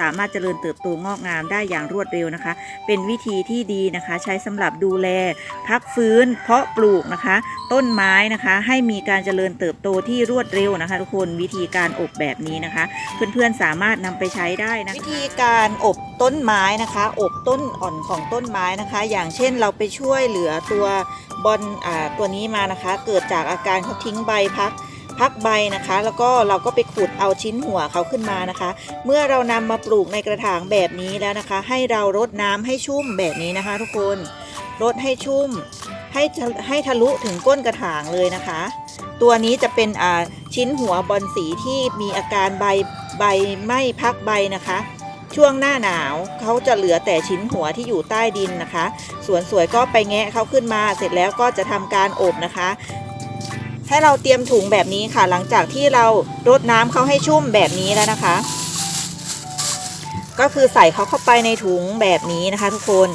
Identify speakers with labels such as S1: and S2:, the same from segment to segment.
S1: สามารถเจริญเติบโตงอกงามได้อย่างรวดเร็วนะคะ เป็นวิธีที่ดีนะคะ ใช้สำหรับดูแล พักฟื้น เพาะปลูกนะคะ ต้นไม้นะคะ ให้มีการเจริญเติบโตที่รวดเร็วนะคะ ทุกคนวิธีการอบแบบนี้นะคะ เพื่อนๆสามารถนำไปใช้ได้นะวิธีการอบต้นไม้นะคะ อบต้นอ่อนของต้นไม้นะคะ อย่างเช่นเราไปช่วยเหลือตัวบอลอ่าตัวนี้มานะคะ เกิดจากอาการเขาทิ้งใบพัก พักใบนะคะ แล้วก็เราก็ไปขุดเอาชิ้นหัวเขาขึ้นมานะคะ เมื่อเรานำมาปลูกในกระถางแบบนี้แล้วนะคะ ให้เรารดน้ำให้ชุ่มแบบนี้นะคะ ทุกคนรดให้ชุ่มให้ให้ทะลุถึงก้นกระถางเลยนะคะ ตัวนี้จะเป็นอ่าชิ้นหัวบอลสีที่มีอาการใบใบไม่พักใบนะคะช่วงหน้าหนาวเขาจะเหลือแต่ชิ้นหัวที่อยู่ใต้ดินนะคะ สวนสวยก็ไปแงะเขาขึ้นมา เสร็จแล้วก็จะทำการอบนะคะ ให้เราเตรียมถุงแบบนี้ค่ะ หลังจากที่เรารดน้ำเขาให้ชุ่มแบบนี้แล้วนะคะ ก็คือใส่เขาเข้าไปในถุงแบบนี้นะคะ ทุกคน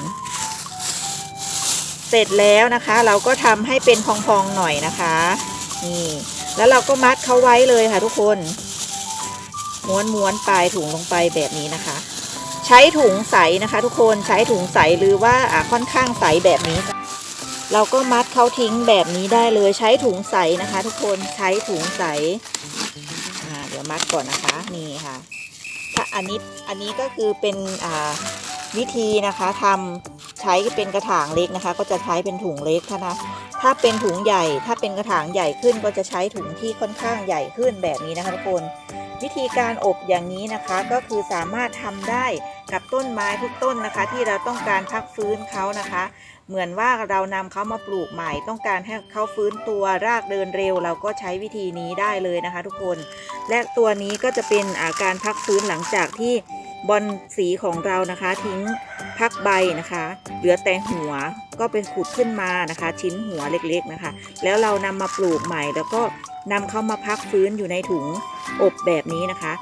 S1: เสร็จแล้วนะคะ เราก็ทำให้เป็นพองๆหน่อยนะคะนี่แล้วเราก็มัดเขาไว้เลยค่ะ ทุกคนม้วนม้วนปลายถุงลงไปแบบนี้นะคะ ใช้ถุงใสนะคะ ทุกคนใช้ถุงใสหรือว่าค่อนข้างใสแบบนี้ เราก็มัดเขาทิ้งแบบนี้ได้เลยใช้ถุงใสนะคะ ทุกคนใช้ถุงใสเดี๋ยวมัดก่อนนะคะนี่ค่ะ ถ้าอันนี้อันนี้ก็คือเป็นวิธีนะคะทำใช้เป็นกระถางเล็กนะคะ ก็จะใช้เป็นถุงเล็กนะถ้าเป็นถุงใหญ่ ถ้าเป็นกระถางใหญ่ขึ้นก็จะใช้ถุงที่ค่อนข้างใหญ่ขึ้นแบบนี้นะคะทุกคน วิธีการอบอย่างนี้นะคะก็คือสามารถทำได้ กับต้นไม้ทุกต้นนะคะ ที่เราต้องการพักฟื้นเขานะคะ เหมือนว่าเรานำเขามาปลูกใหม่ ต้องการให้เขาฟื้นตัวรากเดินเร็ว เราก็ใช้วิธีนี้ได้เลยนะคะ ทุกคน และตัวนี้ก็จะเป็นอาการพักฟื้นหลังจากที่บอลสีของเรานะคะทิ้งพักใบนะคะ เหลือแต่หัวก็เป็นขุดขึ้นมานะคะ ชิ้นหัวเล็กๆนะคะ แล้วเรานำมาปลูกใหม่แล้วก็นำเขามาพักฟื้นอยู่ในถุงอบแบบนี้นะคะ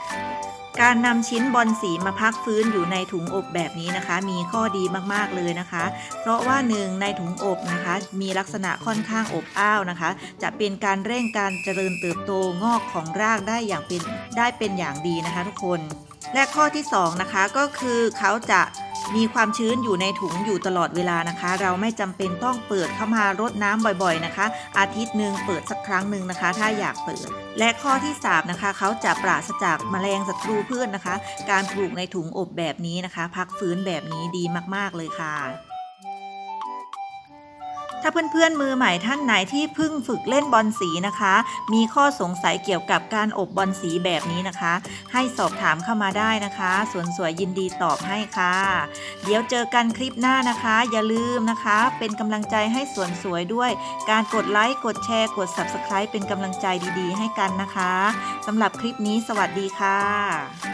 S1: การนำชิ้นบอลสีมาพักฟื้นอยู่ในถุงอบแบบนี้นะคะ มีข้อดีมากๆเลยนะคะ เพราะว่าหนึ่งในถุงอบนะคะ มีลักษณะค่อนข้างอบอ้าวนะคะ จะเป็นการเร่งการเจริญเติบโตงอกของรากได้อย่างเป็นได้เป็นอย่างดีนะคะ ทุกคน และข้อที่สองนะคะก็คือเขาจะ มีความชื้นอยู่ในถุงอยู่ตลอดเวลานะคะ เราไม่จำเป็นต้องเปิดเข้ามารดน้ำบ่อยๆนะคะ อาทิตย์หนึ่งเปิดสักครั้งหนึ่งนะคะ ถ้าอยากเปิด และข้อที่3นะคะเขาจะปราศจากแมลงศัตรูพืชนะคะ การปลูกในถุงอบแบบนี้นะคะ พักฟื้นแบบนี้ดีมากๆเลยค่ะ ถ้าเพื่อนๆมือใหม่ท่านไหนที่เพิ่งฝึกเล่นบอลสีนะคะ มีข้อสงสัยเกี่ยวกับการอบบอลสีแบบนี้นะคะ ให้สอบถามเข้ามาได้นะคะส่วนสวยยินดีตอบให้ค่ะ เดี๋ยวเจอกันคลิปหน้านะคะ อย่าลืมนะคะ เป็นกำลังใจให้สวนสวยด้วย การกดไลค์กดแชร์กด Subscribe เป็นกำลังใจดีๆ ให้กันนะคะสำหรับคลิปนี้สวัสดีค่ะ